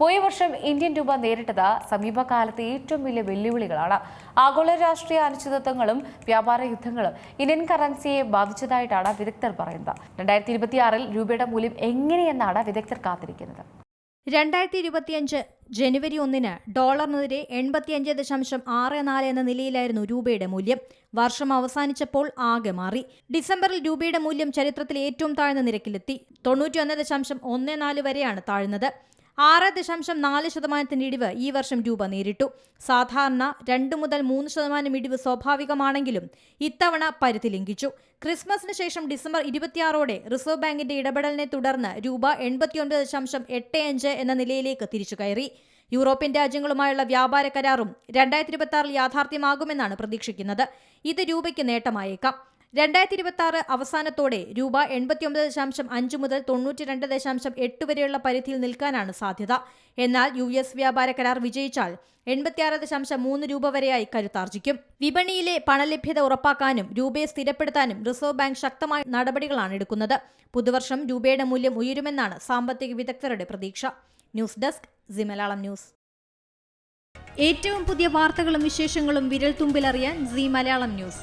പോയ വർഷം ഇന്ത്യൻ രൂപ നേരിട്ടത് സമീപകാലത്തെ ഏറ്റവും വലിയ വെല്ലുവിളികളാണ്. ആഗോള രാഷ്ട്രീയ അനിശ്ചിതത്വങ്ങളും വ്യാപാര യുദ്ധങ്ങളും ഇന്ത്യൻ കറൻസിയെ ബാധിച്ചതായിട്ടാണ് വിദഗ്ധർ പറയുന്നത്. രണ്ടായിരത്തി ഇരുപത്തിയാറിൽ രൂപയുടെ മൂല്യം എങ്ങനെയെന്നാണ് വിദഗ്ധർ കാത്തിരിക്കുന്നത്. രണ്ടായിരത്തി ഇരുപത്തിയഞ്ച് ജനുവരി ഒന്നിന് ഡോളറിനെതിരെ എൺപത്തിയഞ്ച് ദശാംശം ആറ് നാല് എന്ന നിലയിലായിരുന്നു രൂപയുടെ മൂല്യം. വർഷം അവസാനിച്ചപ്പോൾ ആകെ മാറി. ഡിസംബറിൽ രൂപയുടെ മൂല്യം ചരിത്രത്തിൽ ഏറ്റവും താഴ്ന്ന നിരക്കിലെത്തി. തൊണ്ണൂറ്റിയൊന്ന് ദശാംശം ഒന്ന് നാല് വരെയാണ് താഴ്ന്നത്. ആറ് ദശാംശം നാല് ശതമാനത്തിന്റെ ഇടിവ് ഈ വർഷം രൂപ നേരിട്ടു. സാധാരണ രണ്ട് മുതൽ മൂന്ന് ശതമാനം ഇടിവ് സ്വാഭാവികമാണെങ്കിലും ഇത്തവണ പരിധി ലംഘിച്ചു. ക്രിസ്മസിന് ശേഷം ഡിസംബർ ഇരുപത്തിയാറോടെ റിസർവ് ബാങ്കിന്റെ ഇടപെടലിനെ തുടർന്ന് രൂപ എൺപത്തിയൊൻപത് ദശാംശം എട്ട് അഞ്ച് എന്ന നിലയിലേക്ക് തിരിച്ചു കയറി. യൂറോപ്യൻ രാജ്യങ്ങളുമായുള്ള വ്യാപാര കരാറും രണ്ടായിരത്തി ഇരുപത്തി യാഥാർത്ഥ്യമാകുമെന്നാണ് പ്രതീക്ഷിക്കുന്നത്. ഇത് രൂപയ്ക്ക് നേട്ടമായേക്കാം. രണ്ടായിരത്തി ഇരുപത്തി ആറ് അവസാനത്തോടെ രൂപ എൺപത്തിയൊമ്പത് ദശാംശം അഞ്ച് മുതൽ തൊണ്ണൂറ്റി രണ്ട് ദശാംശം എട്ട് വരെയുള്ള പരിധിയിൽ നിൽക്കാനാണ് സാധ്യത. എന്നാൽ യു എസ് വ്യാപാര കരാർ വിജയിച്ചാൽ എൺപത്തിയാറ് ദശാംശം മൂന്ന് രൂപ വരെയായി കരുത്താർജിക്കും വിപണിയിലെ പണലഭ്യത ഉറപ്പാക്കാനും രൂപയെ സ്ഥിരപ്പെടുത്താനും റിസർവ് ബാങ്ക് ശക്തമായ നടപടികളാണ് എടുക്കുന്നത്. പുതുവർഷം രൂപയുടെ മൂല്യം ഉയരുമെന്നാണ് സാമ്പത്തിക വിദഗ്ധരുടെ പ്രതീക്ഷ. News desk C Malayalam news. ഏറ്റവും പുതിയ വാർത്തകളും വിശേഷങ്ങളും വിരൽ തുമ്പിലറിയാൻ സി മലയാളം ന്യൂസ്.